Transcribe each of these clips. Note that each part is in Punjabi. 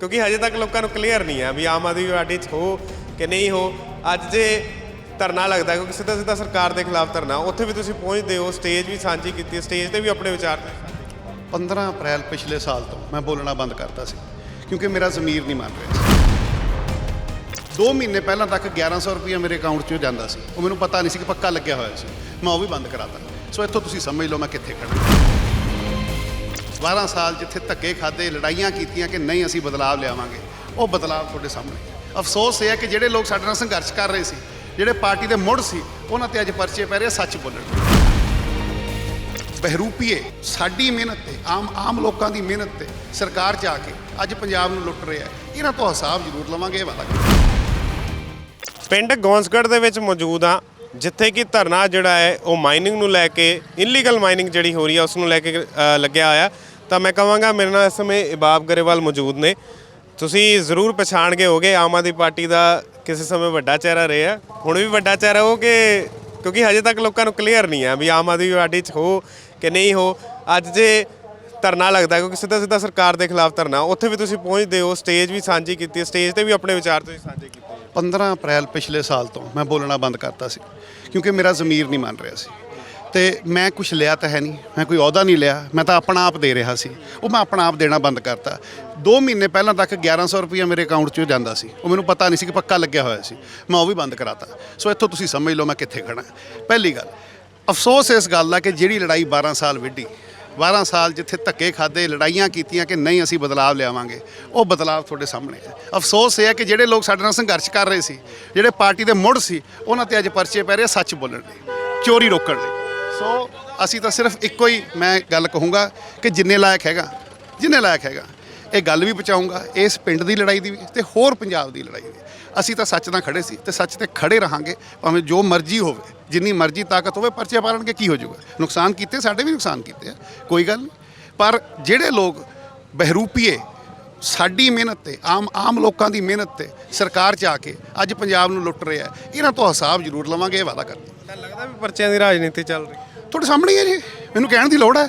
ਕਿਉਂਕਿ ਹਜੇ ਤੱਕ ਲੋਕਾਂ ਨੂੰ ਕਲੀਅਰ ਨਹੀਂ ਹੈ ਵੀ ਆਮ ਆਦਮੀ ਪਾਰਟੀ 'ਚ ਹੋ ਕਿ ਨਹੀਂ ਹੋ। ਅੱਜ ਜੇ ਧਰਨਾ ਲੱਗਦਾ, ਕਿਉਂਕਿ ਸਿੱਧਾ ਸਿੱਧਾ ਸਰਕਾਰ ਦੇ ਖਿਲਾਫ ਧਰਨਾ, ਉੱਥੇ ਵੀ ਤੁਸੀਂ ਪਹੁੰਚਦੇ ਹੋ ਸਟੇਜ ਵੀ ਸਾਂਝੀ ਕੀਤੀ ਹੈ ਸਟੇਜ ਤੇ ਵੀ ਆਪਣੇ ਵਿਚਾਰ 15 ਅਪ੍ਰੈਲ ਪਿਛਲੇ ਸਾਲ ਤੋਂ ਮੈਂ ਬੋਲਣਾ ਬੰਦ ਕਰਤਾ ਸੀ, ਕਿਉਂਕਿ ਮੇਰਾ ਜ਼ਮੀਰ ਨਹੀਂ ਮੰਨ ਰਿਹਾ। ਸੀ 2 ਮਹੀਨੇ ਪਹਿਲਾਂ ਤੱਕ 1100 ਰੁਪਏ ਮੇਰੇ ਅਕਾਊਂਟ 'ਚੋਂ ਜਾਂਦਾ ਸੀ। ਉਹ ਮੈਨੂੰ ਪਤਾ ਨਹੀਂ ਸੀ ਕਿ ਪੱਕਾ ਲੱਗਿਆ ਹੋਇਆ ਸੀ। ਮੈਂ ਉਹ ਵੀ ਬੰਦ ਕਰਾਤਾ। ਸੋ ਇੱਥੋਂ ਤੁਸੀਂ ਸਮਝ ਲਓ ਮੈਂ ਕਿੱਥੇ ਖੜਾ 12 ਸਾਲ ਜਿੱਥੇ ਧੱਕੇ ਖਾਦੇ, ਲੜਾਈਆਂ ਕੀਤੀਆਂ ਕਿ ਨਹੀਂ ਅਸੀਂ ਬਦਲਾਅ ਲਿਆਵਾਂਗੇ, ਉਹ ਬਦਲਾਅ ਤੁਹਾਡੇ ਸਾਹਮਣੇ ਅਫਸੋਸ ਇਹ ਹੈ ਕਿ ਜਿਹੜੇ ਲੋਕ ਸਾਡੇ ਨਾਲ ਸੰਘਰਸ਼ ਕਰ ਰਹੇ ਸੀ, ਜਿਹੜੇ ਪਾਰਟੀ ਦੇ ਮੁੜ ਸੀ, ਉਹਨਾਂ ਤੇ ਅੱਜ ਪਰਚੇ ਪੈ ਰਹੇ ਸੱਚ ਬੋਲਣ ਬਹਿਰੂਪੀਏ, ਸਾਡੀ ਮਿਹਨਤ ਤੇ, ਆਮ ਆਮ ਲੋਕਾਂ ਦੀ ਮਿਹਨਤ ਤੇ ਸਰਕਾਰ ਚ ਆ ਕੇ ਅੱਜ ਪੰਜਾਬ ਨੂੰ ਲੁੱਟ ਰਿਹਾ ਇਹਨਾਂ ਤੋਂ ਹਿਸਾਬ ਜ਼ਰੂਰ ਲਵਾਂਗੇ, ਇਹ ਵਾਦਾ ਪਿੰਡ ਗੌਂਸਗੜ੍ਹ ਦੇ ਵਿੱਚ ਮੌਜੂਦ ਆ ਜਿੱਥੇ ਕਿ ਧਰਨਾ ਜਿਹੜਾ ਹੈ, ਉਹ ਮਾਈਨਿੰਗ ਨੂੰ ਲੈ ਕੇ ਇਨਲੀਗਲ ਮਾਈਨਿੰਗ ਜਿਹੜੀ ਹੋ ਰਹੀ ਹੈ, ਉਸ ਨੂੰ ਲੈ ਕੇ ਲੱਗਿਆ ਹੋਇਆ। ਤਾਂ ਮੈਂ ਕਹਾਂਗਾ ਮੇਰੇ ਨਾਲ ਇਸ ਸਮੇਂ ਇਬਾਬ ਗਰੇਵਾਲ ਮੌਜੂਦ ਨੇ। ਤੁਸੀਂ ਜ਼ਰੂਰ ਪਛਾਣ ਗਏ ਹੋਗੇ, ਆਮ ਆਦਮੀ ਪਾਰਟੀ ਦਾ ਕਿਸੇ ਸਮੇਂ ਵੱਡਾ ਚਿਹਰਾ ਰਿਹਾ। ਹੁਣ ਵੀ ਵੱਡਾ ਚਿਹਰਾ ਹੋ ਕਿ, ਕਿਉਂਕਿ ਹਜੇ ਤੱਕ ਲੋਕਾਂ ਨੂੰ ਕਲੀਅਰ ਨਹੀਂ ਹੈ ਵੀ ਆਮ ਆਦਮੀ ਪਾਰਟੀ 'ਚ ਹੋ ਕਿ ਨਹੀਂ ਹੋ। ਅੱਜ ਜੇ ਧਰਨਾ ਲੱਗਦਾ, ਕਿਉਂਕਿ ਸਿੱਧਾ ਸਿੱਧਾ ਸਰਕਾਰ ਦੇ ਖਿਲਾਫ ਧਰਨਾ, ਉੱਥੇ ਵੀ ਤੁਸੀਂ ਪਹੁੰਚਦੇ ਹੋ ਸਟੇਜ ਵੀ ਸਾਂਝੀ ਕੀਤੀ ਸਟੇਜ ਤੇ ਵੀ ਆਪਣੇ ਵਿਚਾਰ ਤੁਸੀਂ ਸਾਂਝੇ ਕੀਤੇ। 15 ਅਪ੍ਰੈਲ ਪਿਛਲੇ ਸਾਲ ਤੋਂ ਮੈਂ ਬੋਲਣਾ ਬੰਦ ਕਰਤਾ ਸੀ, ਕਿਉਂਕਿ ਮੇਰਾ ਜ਼ਮੀਰ ਨਹੀਂ ਮੰਨ ਰਿਹਾ ਸੀ। ਤੇ ਮੈਂ ਕੁਝ ਲਿਆ ਤਾਂ ਹੈ ਨਹੀਂ, ਮੈਂ ਕੋਈ ਅਹੁਦਾ ਨਹੀਂ ਲਿਆ, ਮੈਂ ਤਾਂ ਆਪਣਾ ਆਪ ਦੇ ਰਿਹਾ ਸੀ। ਉਹ ਮੈਂ ਆਪਣਾ ਆਪ ਦੇਣਾ ਬੰਦ ਕਰਤਾ। 2 ਮਹੀਨੇ ਪਹਿਲਾਂ ਤੱਕ 1100 ਰੁਪਏ ਮੇਰੇ ਅਕਾਊਂਟ 'ਚੋਂ ਜਾਂਦਾ ਸੀ। ਉਹ ਮੈਨੂੰ ਪਤਾ ਨਹੀਂ ਸੀ ਕਿ ਪੱਕਾ ਲੱਗਿਆ ਹੋਇਆ ਸੀ। ਮੈਂ ਉਹ ਵੀ ਬੰਦ ਕਰਾਤਾ। ਸੋ ਇੱਥੋਂ ਤੁਸੀਂ ਸਮਝ ਲਓ ਮੈਂ ਕਿੱਥੇ ਖੜਾ ਪਹਿਲੀ ਗੱਲ, ਅਫਸੋਸ ਇਸ ਗੱਲ ਦਾ ਕਿ ਜਿਹੜੀ ਲੜਾਈ 12 ਸਾਲ ਵਿੱਢੀ 12 ਸਾਲ ਜਿੱਥੇ ਧੱਕੇ ਖਾਦੇ ਲੜਾਈਆਂ ਕੀਤੀਆਂ ਕਿ ਨਹੀਂ ਅਸੀਂ ਬਦਲਾਅ ਲਿਆਵਾਂਗੇ, ਉਹ ਬਦਲਾਅ ਤੁਹਾਡੇ ਸਾਹਮਣੇ ਹੈ। ਅਫਸੋਸ ਇਹ ਹੈ ਕਿ ਜਿਹੜੇ ਲੋਕ ਸਾਡੇ ਨਾਲ ਸੰਘਰਸ਼ ਕਰ ਰਹੇ ਸੀ, ਜਿਹੜੇ ਪਾਰਟੀ ਦੇ ਮੁੜ ਸੀ, ਉਹਨਾਂ ਤੇ ਅੱਜ ਪਰਚੇ ਪੈ ਰਹੇ ਸੱਚ ਬੋਲਣ ਲਈ ਚੋਰੀ ਰੋਕਣ ਲਈ ਸੋ ਅਸੀਂ ਤਾਂ ਸਿਰਫ ਇੱਕੋ ਹੀ ਮੈਂ ਗੱਲ ਕਹੂੰਗਾ ਕਿ ਜਿੰਨੇ ਲਾਇਕ ਹੈਗਾ, ਜਿੰਨੇ ਲਾਇਕ ਹੈਗਾ, ਇਹ ਗੱਲ ਵੀ ਪਹੁੰਚਾਊਂਗਾ, ਇਸ ਪਿੰਡ ਦੀ ਲੜਾਈ ਦੀ ਵੀ ਤੇ ਹੋਰ ਪੰਜਾਬ ਦੀ ਲੜਾਈ ਦੀ। ਅਸੀਂ ਤਾਂ ਸੱਚ ਨਾਲ ਖੜੇ ਸੀ ਤੇ ਸੱਚ ਤੇ ਖੜੇ ਰਹਾਂਗੇ, ਭਾਵੇਂ ਜੋ ਮਰਜ਼ੀ ਹੋਵੇ, ਜਿੰਨੀ ਮਰਜ਼ੀ ਤਾਕਤ ਹੋਵੇ, ਪਰਚੇ ਪਾਲਣਗੇ, ਕੀ ਹੋ ਜਾਊਗਾ? ਨੁਕਸਾਨ ਕੀਤੇ, ਸਾਡੇ ਵੀ ਨੁਕਸਾਨ ਕੀਤੇ ਆ, ਕੋਈ ਗੱਲ ਨਹੀਂ। ਪਰ ਜਿਹੜੇ ਲੋਕ ਬਹਿਰੂਪੀਏ, ਸਾਡੀ ਮਿਹਨਤ ਤੇ, ਆਮ ਆਮ ਲੋਕਾਂ ਦੀ ਮਿਹਨਤ ਤੇ ਸਰਕਾਰ ਚ ਆ ਕੇ ਅੱਜ ਪੰਜਾਬ ਨੂੰ ਲੁੱਟ ਰਿਹਾ ਹੈ ਇਹਨਾਂ ਤੋਂ ਹਿਸਾਬ ਜ਼ਰੂਰ ਲਵਾਂਗੇ, ਇਹ ਵਾਅਦਾ ਕਰਦੇ ਤਾਂ ਲੱਗਦਾ ਵੀ ਪਰਚਿਆਂ ਦੀ ਰਾਜਨੀਤੀ ਚੱਲ ਰਹੀ ਤੁਹਾਡੇ ਸਾਹਮਣੇ ਹੀ ਹੈ ਜੀ। ਮੈਨੂੰ ਕਹਿਣ ਦੀ ਲੋੜ ਹੈ।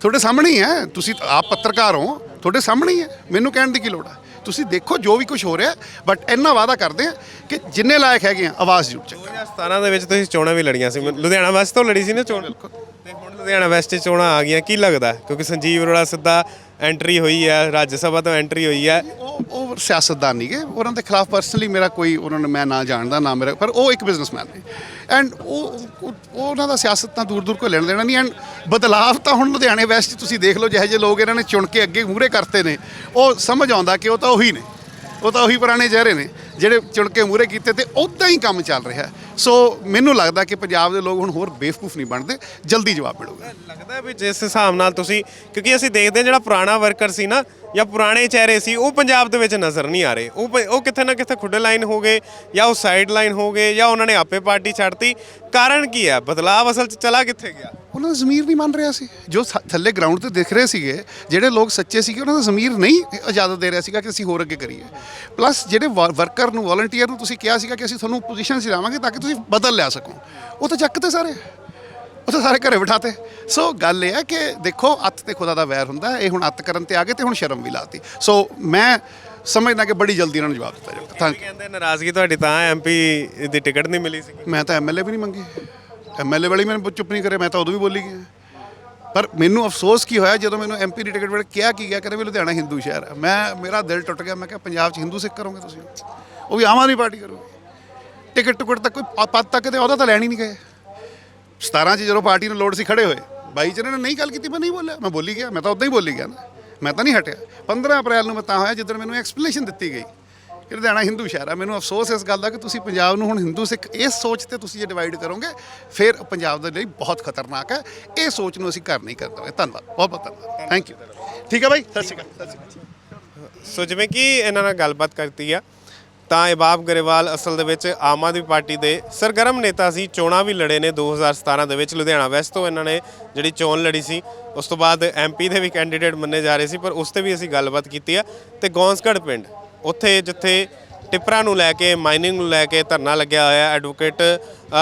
ਤੁਹਾਡੇ ਸਾਹਮਣੇ ਹੀ ਹੈ। ਤੁਸੀਂ ਆਪ ਪੱਤਰਕਾਰ ਹੋ। ਤੁਹਾਡੇ ਸਾਹਮਣੇ ਹੀ ਹੈ। ਮੈਨੂੰ ਕਹਿਣ ਦੀ ਕੀ ਲੋੜ ਹੈ? ਤੁਸੀਂ ਦੇਖੋ ਜੋ ਵੀ ਕੁਝ ਹੋ ਰਿਹਾ ਬਟ ਇੰਨਾ ਵਾਅਦਾ ਕਰਦੇ ਆ ਕਿ ਜਿੰਨੇ ਲਾਇਕ ਹੈਗੇ ਆ ਆਵਾਜ਼ ਜ਼ਰੂਰ ਚੱਕੋ 2017 ਦੇ ਵਿੱਚ ਤੁਸੀਂ ਚੋਣਾਂ ਵੀ ਲੜੀਆਂ ਸੀ। ਲੁਧਿਆਣਾ ਵੈਸਟ ਤੋਂ ਲੜੀ ਸੀ ਨਾ ਚੋਣ। ਤੇ ਹੁਣ ਲੁਧਿਆਣਾ ਵੈਸਟ 'ਚ ਚੋਣਾਂ ਆ ਗਈਆਂ। ਕੀ ਲੱਗਦਾ? ਕਿਉਂਕਿ ਸੰਜੀਵ ਅਰੋੜਾ ਸਿੱਧਾ ਐਂਟਰੀ ਹੋਈ ਹੈ, ਰਾਜ ਸਭਾ ਤੋਂ ਐਂਟਰੀ ਹੋਈ ਹੈ। ਉਹ ਉਹ ਸਿਆਸਤਦਾਨ ਨਹੀਂਗੇ ਉਹਨਾਂ ਦੇ ਖਿਲਾਫ ਪਰਸਨਲੀ ਮੇਰਾ ਕੋਈ ਉਹਨਾਂ ਨੂੰ ਮੈਂ ਨਾ ਜਾਣਦਾ, ਨਾ ਮੇਰਾ ਪਰ ਉਹ ਇੱਕ ਬਿਜ਼ਨਸਮੈਨ ਨੇ। ਐਂਡ ਉਹ ਉਹ- ਉਹਨਾਂ ਦਾ ਸਿਆਸਤ ਤਾਂ ਦੂਰ ਦੂਰ ਕੋਈ ਲੈਣ ਦੇਣਾ ਨਹੀਂ। ਐਂਡ ਬਦਲਾਵ ਤਾਂ ਹੁਣ ਲੁਧਿਆਣੇ ਵੈਸਟ 'ਚ ਤੁਸੀਂ ਦੇਖ ਲਓ, ਜਿਹੋ ਜਿਹੇ ਲੋਕ ਇਹਨਾਂ ਨੇ ਚੁਣ ਕੇ ਅੱਗੇ ਮੂਹਰੇ ਕਰਤੇ ਨੇ। ਉਹ ਸਮਝ ਆਉਂਦਾ ਕਿ ਉਹ ਤਾਂ ਉਹੀ ਨੇ। ਉਹ ਤਾਂ ਉਹੀ ਪੁਰਾਣੇ ਚਿਹਰੇ ਨੇ। ਜਿਹੜੇ ਚੁਣ ਕੇ ਮੂਹਰੇ ਕੀਤੇ ਤੇ ਉਦਾਂ ਹੀ ਕੰਮ ਚੱਲ ਰਿਹਾ। ਸੋ ਮੈਨੂੰ ਲੱਗਦਾ ਕਿ ਪੰਜਾਬ ਦੇ ਲੋਕ ਹੁਣ ਹੋਰ ਬੇਵਕੂਫ ਨਹੀਂ ਬਣਦੇ। ਜਲਦੀ ਜਵਾਬ ਮਿਲੂਗਾ। ਲੱਗਦਾ ਵੀ ਜਿਸ ਹਿਸਾਬ ਨਾਲ ਤੁਸੀਂ ਕਿਉਂਕਿ ਅਸੀਂ ਦੇਖਦੇ ਹਾਂ ਜਿਹੜਾ ਪੁਰਾਣਾ ਵਰਕਰ ਸੀ ਨਾ ਜਾਂ ਪੁਰਾਣੇ ਚਿਹਰੇ ਸੀ ਉਹ ਪੰਜਾਬ ਦੇ ਵਿੱਚ ਨਜ਼ਰ ਨਹੀਂ ਆ ਰਹੇ। ਉਹ ਪ- ਉਹ ਕਿੱਥੇ ਨਾ ਕਿੱਥੇ ਖੁੱਡੇ ਲਾਈਨ ਹੋ ਗਏ ਜਾਂ ਉਹ ਸਾਈਡ ਲਾਈਨ ਹੋ ਗਏ ਜਾਂ ਉਹਨਾਂ ਨੇ ਆਪੇ ਪਾਰਟੀ ਛੱਡਤੀ ਕਾਰਨ ਕੀ ਹੈ? ਬਦਲਾਅ ਅਸਲ 'ਚ ਚਲਾ ਕਿੱਥੇ ਗਿਆ? ਉਹਨਾਂ ਦਾ ਜ਼ਮੀਰ ਨਹੀਂ ਮੰਨ ਰਿਹਾ ਸੀ। ਜੋ ਥ- ਥੱਲੇ ਗਰਾਊਂਡ ਤੇ ਦਿਖ ਰਹੇ ਸੀਗੇ ਜਿਹੜੇ ਲੋਕ ਸੱਚੇ ਸੀਗੇ ਉਹਨਾਂ ਦਾ ਜ਼ਮੀਰ ਨਹੀਂ ਇਜਾਜ਼ਤ ਦੇ ਰਿਹਾ ਸੀਗਾ ਕਿ ਅਸੀਂ ਹੋਰ ਅੱਗੇ ਕਰੀਏ। ਪਲੱਸ ਜਿਹੜੇ ਵਰਕਰ ਨੂੰ ਵਾਲੰਟੀਅਰ ਨੂੰ ਤੁਸੀਂ ਕਿਹਾ ਸੀਗਾ ਕਿ ਅਸੀਂ ਤੁਹਾਨੂੰ ਪੋਜੀਸ਼ਨ 'ਚ ਲਾਵਾਂਗੇ ਤਾਂ ਕਿ ਤੁਸੀਂ ਬਦਲ ਲਿਆ ਸਕੋ। ਉਹ ਤਾਂ ਚੱਕਤੇ ਸਾਰੇ। ਉਹ ਤਾਂ ਸਾਰੇ ਘਰੇ ਬਿਠਾਤੇ। ਸੋ ਗੱਲ ਇਹ ਹੈ ਕਿ ਦੇਖੋ ਅੱਤ ਤੇ ਖੁਦਾ ਦਾ ਵੈਰ ਹੁੰਦਾ। ਇਹ ਹੁਣ ਅੱਤ ਕਰਨ ਤੇ ਆ ਗਏ ਤੇ ਹੁਣ ਸ਼ਰਮ ਵੀ ਲਾਤੀ। ਸੋ ਮੈਂ ਸਮਝਦਾ ਕਿ ਬੜੀ ਜਲਦੀ ਇਹਨਾਂ ਨੂੰ ਜਵਾਬ ਦਿੱਤਾ ਜਾਊਗਾ। ਥੈਂਕ ਕਹਿੰਦੇ ਨਾਰਾਜ਼ਗੀ ਤੁਹਾਡੀ ਤਾਂ ਐਮਪੀ ਦੀ ਟਿਕਟ ਨਹੀਂ ਮਿਲੀ ਸੀ ਮੈਂ ਤਾਂ ਐਮਐਲਏ ਵੀ ਨਹੀਂ ਮੰਗੀ। ਐਮਐਲਏ ਵਾਲੀ ਮੈਨੂੰ ਚੁੱਪ ਨਹੀਂ ਕਰੇ ਮੈਂ ਤਾਂ ਉਦੋਂ ਵੀ ਬੋਲੀ ਗਿਆ ਪਰ ਮੈਨੂੰ ਅਫਸੋਸ ਕੀ ਹੋਇਆ ਜਦੋਂ ਮੈਨੂੰ ਐਮਪੀ ਦੀ ਟਿਕਟ ਵੇਲੇ ਕਿਹਾ ਕੀ ਗਿਆ ਕਹਿੰਦੇ ਵੀ ਲੁਧਿਆਣਾ ਹਿੰਦੂ ਸ਼ਹਿਰ ਹੈ। ਮੈਂ ਮੇਰਾ ਦਿਲ ਟੁੱਟ ਗਿਆ। ਮੈਂ ਕਿਹਾ ਪੰਜਾਬ 'ਚ ਹਿੰਦੂ ਸਿੱਖ ਕਰੋਗੇ ਤੁਸੀਂ? ਉਹ ਵੀ ਆਮ ਆਦਮੀ ਪਾਰਟੀ ਕਰੋਗੇ। ਟਿਕਟ ਟੁਕਟ ਤੱਕ ਕੋਈ ਪ- ਪਦ ਤੱਕ ਤੇ ਉਹਦਾ ਤਾਂ ਲੈਣ ਹੀ ਨਹੀਂ ਗਏ। 17 'ਚ ਜਦੋਂ ਪਾਰਟੀ ਨੂੰ ਲੋੜ ਸੀ ਖੜੇ ਹੋਏ 22 'ਚ ਇਹਨਾਂ ਨੇ ਨਹੀਂ ਗੱਲ ਕੀਤੀ, ਮੈਂ ਨਹੀਂ ਬੋਲਿਆ। ਮੈਂ ਬੋਲੀ ਗਿਆ, ਮੈਂ ਤਾਂ ਉਦਾਂ ਹੀ ਬੋਲੀ ਗਿਆ ਨਾ। ਮੈਂ ਤਾਂ ਨਹੀਂ ਹਟਿਆ। 15 ਅਪ੍ਰੈਲ ਨੂੰ ਮੈਂ ਤਾਂ ਹੋਇਆ ਜਿੱਦਣ ਮੈਨੂੰ ਐਕਸਪਲੇਨੇਸ਼ਨ ਦਿੱਤੀ ਗਈ ਕਿ ਲੁਧਿਆਣਾ ਹਿੰਦੂ ਸ਼ਹਿਰ ਆ। ਮੈਨੂੰ ਅਫਸੋਸ ਇਸ ਗੱਲ ਦਾ ਕਿ ਤੁਸੀਂ ਪੰਜਾਬ ਨੂੰ ਹੁਣ ਹਿੰਦੂ ਸਿੱਖ, ਇਸ ਸੋਚ ਤੇ ਤੁਸੀਂ ਜੇ ਡਿਵਾਈਡ ਕਰੋਗੇ, ਫਿਰ ਪੰਜਾਬ ਦੇ ਲਈ ਬਹੁਤ ਖਤਰਨਾਕ ਹੈ। ਇਹ ਸੋਚ ਨੂੰ ਅਸੀਂ ਘਰ ਨਹੀਂ ਕਰ ਦਵਾਂਗੇ ਧੰਨਵਾਦ, ਬਹੁਤ ਬਹੁਤ ਧੰਨਵਾਦ। ਥੈਂਕ ਯੂ ਠੀਕ ਹੈ ਬਾਈ? ਸਤਿ ਸ਼੍ਰੀ ਅਕਾਲ ਸਤਿ ਸ਼੍ਰੀ ਅਕਾਲ। ਸੋ ਜਿਵੇਂ ਕਿ ਇਹਨਾਂ ਨਾਲ ਗੱਲਬਾਤ ਕਰਤੀ ਆ ਤਾਂ ਇਬਾਬ ਗਰੇਵਾਲ ਅਸਲ ਦੇ ਵਿੱਚ ਆਮ ਆਦਮੀ ਪਾਰਟੀ ਦੇ ਸਰਗਰਮ ਨੇਤਾ ਸੀ। ਚੋਣਾਂ ਵੀ ਲੜੇ ਨੇ 2017 ਦੇ ਵਿੱਚ। ਲੁਧਿਆਣਾ ਵੈਸਟ ਤੋਂ ਇਹਨਾਂ ਨੇ ਜਿਹੜੀ ਚੋਣ ਲੜੀ ਸੀ, ਉਸ ਤੋਂ ਬਾਅਦ ਐਮਪੀ ਦੇ ਵੀ ਕੈਂਡੀਡੇਟ ਮੰਨੇ ਜਾ ਰਹੇ ਸੀ, ਪਰ ਉਸ ਤੇ ਵੀ ਅਸੀਂ ਗੱਲਬਾਤ ਕੀਤੀ ਆ। ਤੇ ਗੌਂਸਗੜ੍ਹ ਪਿੰਡ, ਉੱਥੇ ਜਿੱਥੇ ਟਿੱਪਰਾਂ ਨੂੰ ਲੈ ਕੇ, ਮਾਈਨਿੰਗ ਨੂੰ ਲੈ ਕੇ ਧਰਨਾ ਲੱਗਿਆ ਹੋਇਆ ਐਡਵੋਕੇਟ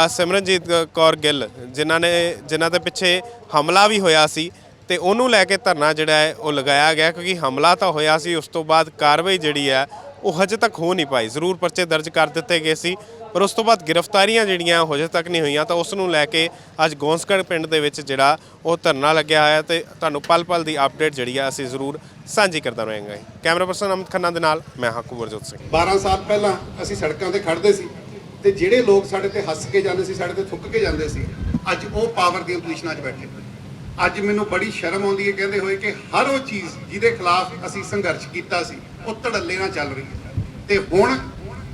ਸਿਮਰਨਜੀਤ ਕੌਰ ਗਿੱਲ, ਜਿਨ੍ਹਾਂ ਨੇ, ਜਿਨ੍ਹਾਂ ਦੇ ਪਿੱਛੇ ਹਮਲਾ ਵੀ ਹੋਇਆ ਸੀ। ਤੇ ਉਹਨੂੰ ਲੈ ਕੇ ਧਰਨਾ ਜਿਹੜਾ ਹੈ, ਉਹ ਲਗਾਇਆ ਗਿਆ, ਕਿਉਂਕਿ ਹਮਲਾ ਤਾਂ ਹੋਇਆ ਸੀ, ਉਸ ਤੋਂ ਬਾਅਦ ਕਾਰਵਾਈ ਜਿਹੜੀ ਹੈ ਉਹ ਹਜੇ ਤੱਕ ਹੋ ਨਹੀਂ ਪਾਈ। ਜ਼ਰੂਰ ਪਰਚੇ ਦਰਜ ਕਰ ਦਿੱਤੇ ਗਏ ਸੀ, ਪਰ ਉਸ ਤੋਂ ਬਾਅਦ ਗ੍ਰਿਫਤਾਰੀਆਂ ਜਿਹੜੀਆਂ ਉਹ ਹਜੇ ਤੱਕ ਨਹੀਂ ਹੋਈਆਂ, ਤਾਂ ਉਸ ਨੂੰ ਲੈ ਕੇ ਅੱਜ ਗੋਂਸਗੜ ਪਿੰਡ ਦੇ ਵਿੱਚ ਜਿਹੜਾ ਉਹ ਧਰਨਾ ਲੱਗਿਆ ਹੋਇਆ ਤੇ ਤੁਹਾਨੂੰ ਪਲ ਪਲ ਦੀ ਅਪਡੇਟ ਜਿਹੜੀ ਆ ਅਸੀਂ ਜ਼ਰੂਰ ਸਾਂਝੀ ਕਰਦਾ ਰਹਾਂਗੇ। ਕੈਮਰਾ ਪਰਸਨ ਅਮਿਤ ਖੰਨਾ ਦੇ ਨਾਲ ਮੈਂ ਹਾਕੂ ਵਰਜੋਤ ਸਿੰਘ। 12 ਸਾਲ ਪਹਿਲਾਂ ਅਸੀਂ ਸੜਕਾਂ ਤੇ ਖੜਦੇ ਸੀ ਤੇ ਜਿਹੜੇ ਲੋਕ ਸਾਡੇ ਤੇ ਹੱਸ ਕੇ ਜਾਂਦੇ ਸੀ, ਸਾਡੇ ਤੇ ਥੁੱਕ ਕੇ ਜਾਂਦੇ ਸੀ, ਅੱਜ ਉਹ ਪਾਵਰ ਦੀਆਂ ਪੋਜੀਸ਼ਨਾਂ 'ਚ ਬੈਠੇ। ਅੱਜ ਮੈਨੂੰ ਬੜੀ ਸ਼ਰਮ ਆਉਂਦੀ ਹੈ, ਕਹਿੰਦੇ ਹੋਏ ਕਿ ਹਰ ਉਹ ਚੀਜ਼ ਜਿਹਦੇ ਖਿਲਾਫ ਅਸੀਂ ਸੰਘਰਸ਼ ਕੀਤਾ ਸੀ ਉਹ ਧੜੱਲੇ ਨਾਲ ਚੱਲ ਰਹੀ ਹੈ। ਤੇ ਹੁਣ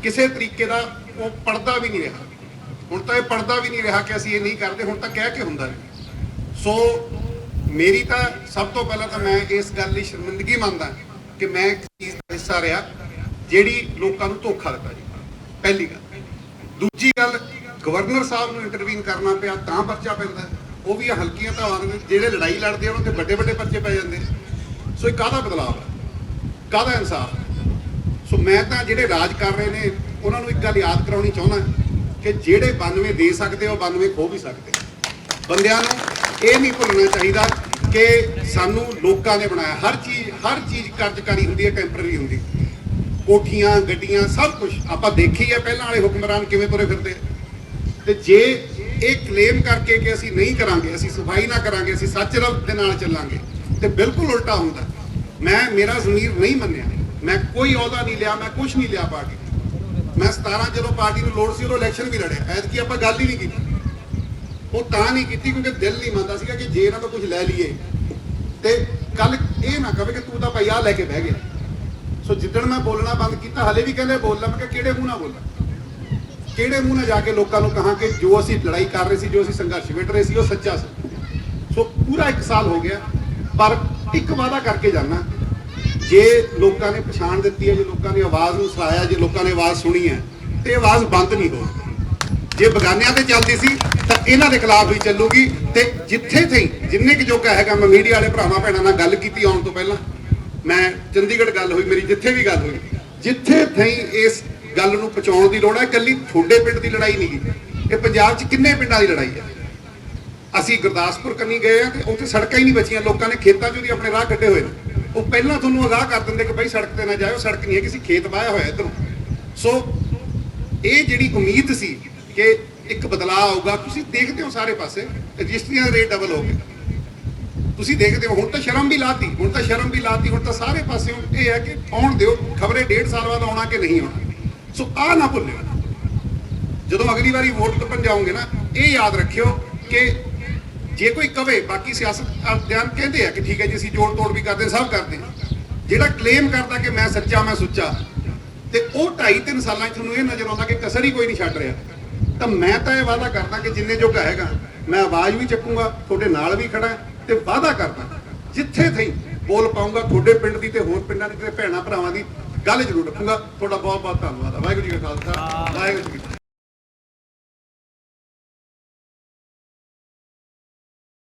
ਕਿਸੇ ਤਰੀਕੇ ਦਾ ਉਹ ਪਰਦਾ ਵੀ ਨਹੀਂ ਰਿਹਾ। ਹੁਣ ਤਾਂ ਇਹ ਪਰਦਾ ਵੀ ਨਹੀਂ ਰਿਹਾ ਕਿ ਅਸੀਂ ਇਹ ਨਹੀਂ ਕਰਦੇ, ਹੁਣ ਤਾਂ ਕਹਿ ਕੇ ਹੁੰਦਾ ਸੋ ਮੇਰੀ ਤਾਂ ਸਭ ਤੋਂ ਪਹਿਲਾਂ ਤਾਂ ਮੈਂ ਇਸ ਗੱਲ ਲਈ ਸ਼ਰਮਿੰਦਗੀ ਮੰਨਦਾ ਕਿ ਮੈਂ ਇੱਕ ਚੀਜ਼ ਦਾ ਹਿੱਸਾ ਰਿਹਾ, ਜਿਹੜੀ ਲੋਕਾਂ ਨੂੰ ਧੋਖਾ ਦਿੱਤਾ ਜੀ। ਪਹਿਲੀ ਗੱਲ। ਦੂਜੀ ਗੱਲ, ਗਵਰਨਰ ਸਾਹਿਬ ਨੂੰ ਇੰਟਰਵੀਨ ਕਰਨਾ ਪਿਆ ਤਾਂ ਪਰਚਾ ਪੈਂਦਾ ਉਹ ਵੀ ਹਲਕੀਆਂ ਧਾਵਾਂ ਦੇ ਜਿਹੜੇ ਲੜਾਈ ਲੜਦੇ ਆ, ਉਹਨਾਂ ਤੇ ਵੱਡੇ ਵੱਡੇ ਪਰਚੇ ਪੈ ਜਾਂਦੇ ਆ। ਸੋ ਇਹ ਕਾਹਦਾ ਬਦਲਾਅ ਹੈ? ਕਾਹਦਾ ਇਨਸਾਫ? ਸੋ ਮੈਂ ਤਾਂ ਜਿਹੜੇ ਰਾਜ ਕਰ ਰਹੇ ਨੇ ਉਹਨਾਂ ਨੂੰ ਇੱਕ ਗੱਲ ਯਾਦ ਕਰਾਉਣੀ ਚਾਹੁੰਦਾ ਕਿ ਜਿਹੜੇ 92 ਦੇ ਸਕਦੇ ਆ, ਉਹ 92 ਖੋ ਵੀ ਸਕਦੇ ਬੰਦਿਆਂ ਨੂੰ ਇਹ ਨਹੀਂ ਭੁੱਲਣਾ ਚਾਹੀਦਾ ਕਿ ਸਾਨੂੰ ਲੋਕਾਂ ਨੇ ਬਣਾਇਆ। ਹਰ ਚੀਜ਼ ਹਰ ਚੀਜ਼ ਕਾਰਜਕਾਰੀ ਹੁੰਦੀ ਹੈ ਟੈਂਪਰੇਰੀ ਹੁੰਦੀ ਕੋਠੀਆਂ ਗੱਡੀਆਂ ਸਭ ਕੁਝ ਆਪਾਂ ਦੇਖੀ ਹੈ ਪਹਿਲਾਂ ਵਾਲੇ ਹੁਕਮਰਾਨ ਕਿਵੇਂ ਤੁਰੇ ਫਿਰਦੇ ਆ। ਤੇ ਜੇ ਇਹ ਕਲੇਮ ਕਰਕੇ ਕਿ ਅਸੀਂ ਨਹੀਂ ਕਰਾਂਗੇ ਅਸੀਂ ਸਫ਼ਾਈ ਨਾ ਕਰਾਂਗੇ ਅਸੀਂ ਸੱਚ ਰਬ ਦੇ ਨਾਲ ਚੱਲਾਂਗੇ ਤੇ ਬਿਲਕੁਲ ਉਲਟਾ ਹੁੰਦਾ। ਮੈਂ, ਮੇਰਾ ਜ਼ਮੀਰ ਨਹੀਂ ਮੰਨਿਆ। ਮੈਂ ਕੋਈ ਅਹੁਦਾ ਨਹੀਂ ਲਿਆ, ਮੈਂ ਕੁਝ ਨਹੀਂ ਲਿਆ ਪਾਰਟੀ ਮੈਂ 17 ਜਦੋਂ ਪਾਰਟੀ ਨੂੰ ਲੋੜ ਸੀ, ਉਦੋਂ ਇਲੈਕਸ਼ਨ ਵੀ ਲੜਿਆ। ਐਤਕੀ ਆਪਾਂ ਗੱਲ ਹੀ ਨਹੀਂ ਕੀਤੀ। ਉਹ ਤਾਂ ਨਹੀਂ ਕੀਤੀ ਕਿਉਂਕਿ ਦਿਲ ਨਹੀਂ ਮੰਨਦਾ ਸੀਗਾ ਕਿ ਜੇ ਇਹਨਾਂ ਤੋਂ ਕੁਝ ਲੈ ਲਈਏ। ਤੇ ਕੱਲ ਇਹ ਨਾ ਕਵੇ ਕਿ ਤੂੰ ਤਾਂ ਭਾਈ ਆਹ ਲੈ ਕੇ ਬਹਿ ਗਿਆ। ਸੋ ਜਿੱਦਣ ਮੈਂ ਬੋਲਣਾ ਬੰਦ ਕੀਤਾ, ਹਲੇ ਵੀ ਕਹਿੰਦੇ ਬੋਲ ਲੈ ਮੈਂ ਕਿਹਾ ਕਿਹੜੇ ਮੂੰਹ ਨਾਲ ਬੋਲਾਂ ਕਿਹੜੇ ਮੂੰਹ ਨਾਲ ਜਾ ਕੇ ਲੋਕਾਂ ਨੂੰ ਕਹਾਂ ਕਿ ਜੋ ਅਸੀਂ ਲੜਾਈ ਕਰ ਰਹੇ ਸੀ, ਜੋ ਅਸੀਂ ਸੰਘਰਸ਼ ਵਿੱਢ ਰਹੇ ਸੀ, ਉਹ ਸੱਚਾ ਸੀ। ਸੋ ਪੂਰਾ 1 ਸਾਲ ਹੋ ਗਿਆ, ਪਰ ਇੱਕ ਵਾਅਦਾ ਕਰਕੇ ਜਾਣਾ ਜੇ ਲੋਕਾਂ ਨੇ ਪਛਾਣ ਦਿੱਤੀ ਹੈ, ਜੇ ਲੋਕਾਂ ਨੇ ਆਵਾਜ਼ ਨੂੰ ਸਲਾਇਆ ਜੇ ਲੋਕਾਂ ਨੇ ਆਵਾਜ਼ ਸੁਣੀ ਹੈ, ਤੇ ਆਵਾਜ਼ ਬੰਦ ਨਹੀਂ ਹੋਣੀ। ਜੇ ਬਗਾਨਿਆਂ ਤੇ ਚੱਲਦੀ ਸੀ, ਤਾਂ ਇਹਨਾਂ ਦੇ ਖਿਲਾਫ ਵੀ ਚੱਲੂਗੀ ਤੇ ਜਿੱਥੇ ਥਈ, ਜਿੰਨੇ ਕਿ ਜੋਗਾ ਹੈਗਾ, ਮੈਂ ਮੀਡੀਆ ਵਾਲੇ ਭਰਾਵਾਂ ਭੈਣਾਂ ਨਾਲ ਗੱਲ ਕੀਤੀ ਆਉਣ ਤੋਂ ਪਹਿਲਾਂ। ਮੈਂ ਚੰਡੀਗੜ੍ਹ ਗੱਲ ਹੋਈ, ਮੇਰੀ ਜਿੱਥੇ ਵੀ ਗੱਲ ਹੋਈ। ਜਿੱਥੇ ਥਈ ਇਸ ਗੱਲ ਨੂੰ ਪਹੁੰਚਾਉਣ ਦੀ ਲੋੜ ਹੈ, ਇਕੱਲੀ ਤੁਹਾਡੇ ਪਿੰਡ ਦੀ ਲੜਾਈ ਨਹੀਂ। ਗੀ ਇਹ ਪੰਜਾਬ 'ਚ ਕਿੰਨੇ ਪਿੰਡਾਂ ਦੀ ਲੜਾਈ ਹੈ? ਅਸੀਂ ਗੁਰਦਾਸਪੁਰ ਕੰਨੀ ਗਏ ਆ ਤੇ ਉੱਥੇ ਸੜਕਾਂ ਹੀ ਨਹੀਂ ਬਚੀਆਂ। ਲੋਕਾਂ ਨੇ ਖੇਤਾਂ 'ਚੋਂ ਦੀ ਆਪਣੇ ਰਾਹ ਕੱਢੇ ਹੋਏ ਨੇ। ਉਹ ਪਹਿਲਾਂ ਤੁਹਾਨੂੰ ਅਗਾਹ ਕਰ ਦਿੰਦੇ ਕਿ ਬਈ ਸੜਕ ਤੇ ਨਾ ਜਾਇਓ, ਸੜਕ ਨਹੀਂ ਹੈ ਕਿਸੇ ਖੇਤ ਵਾਇਆ ਹੋਇਆ ਇੱਧਰੋਂ। ਸੋ ਇਹ ਜਿਹੜੀ ਉਮੀਦ ਸੀ ਕਿ ਇੱਕ ਬਦਲਾਅ ਆਊਗਾ, ਤੁਸੀਂ ਦੇਖਦੇ ਹੋ ਸਾਰੇ ਪਾਸੇ, ਰਜਿਸਟਰੀਆਂ ਦੇ ਰੇਟ ਡਬਲ ਹੋ ਗਿਆ ਤੁਸੀਂ ਦੇਖਦੇ ਹੋ, ਹੁਣ ਤਾਂ ਸ਼ਰਮ ਵੀ ਲਾਤੀ, ਹੁਣ ਤਾਂ ਸ਼ਰਮ ਵੀ ਲਾਤੀ, ਹੁਣ ਤਾਂ ਸਾਰੇ ਪਾਸੇ ਇਹ ਹੈ ਕਿ ਆਉਣ ਦਿਓ, ਖਬਰੇ ਡੇਢ ਸਾਲ ਬਾਅਦ ਆਉਣਾ ਕਿ ਨਹੀਂ ਆਉਣਾ। ਸੋ ਆ ਨਾ ਭੁੱਲਿਓ। ਜਦੋਂ ਅਗਲੀ ਵਾਰੀ ਵੋਟ ਕੱਪਣ ਜਾਓਗੇ ਨਾ, ਇਹ ਯਾਦ ਰੱਖਿਓ ਕਿ ਜੇ ਕੋਈ ਕਵੇ ਬਾਕੀ ਸਿਆਸਤ ਅਧਿਆਨ ਕਹਿੰਦੇ ਆ ਕਿ ਠੀਕ ਹੈ ਜੀ ਅਸੀਂ ਜੋੜ ਤੋੜ ਵੀ ਕਰਦੇ ਸਭ ਕਰਦੇ। ਜਿਹੜਾ ਕਲੇਮ ਕਰਦਾ ਕਿ ਮੈਂ ਸੱਚਾ ਮੈਂ ਸੁੱਚਾ ਤੇ ਉਹ 2.5 3 ਸਾਲਾਂ 'ਚ ਤੁਹਾਨੂੰ ਇਹ ਨਜ਼ਰ ਆਉਂਦਾ ਕਿ ਕਸਰ ਹੀ ਕੋਈ ਨਹੀਂ ਛੱਡ ਰਿਹਾ। ਤਾਂ ਮੈਂ ਤਾਂ ਇਹ ਵਾਅਦਾ ਕਰਦਾ ਕਿ ਜਿੰਨੇ ਜੋਗਾ ਹੈਗਾ ਮੈਂ ਆਵਾਜ਼ ਵੀ ਚੱਕੂੰਗਾ ਤੁਹਾਡੇ ਨਾਲ ਵੀ ਖੜਾ ਤੇ ਵਾਅਦਾ ਕਰਦਾ। ਜਿੱਥੇ ਥਈ ਬੋਲ ਪਾਉਂਗਾ ਤੁਹਾਡੇ ਪਿੰਡ ਦੀ ਤੇ ਹੋਰ ਪਿੰਡਾਂ ਦੀ ਭੈਣਾਂ ਭਰਾਵਾਂ ਦੀ ਗੱਲ ਜ਼ਰੂਰ ਰੱਖੂੰਗਾ। ਤੁਹਾਡਾ ਬਹੁਤ ਬਹੁਤ ਧੰਨਵਾਦ ਵਾਹਿਗੁਰੂ ਜੀ ਕਾ ਖਾਲਸਾ ਵਾਹਿਗੁਰੂ ਜੀ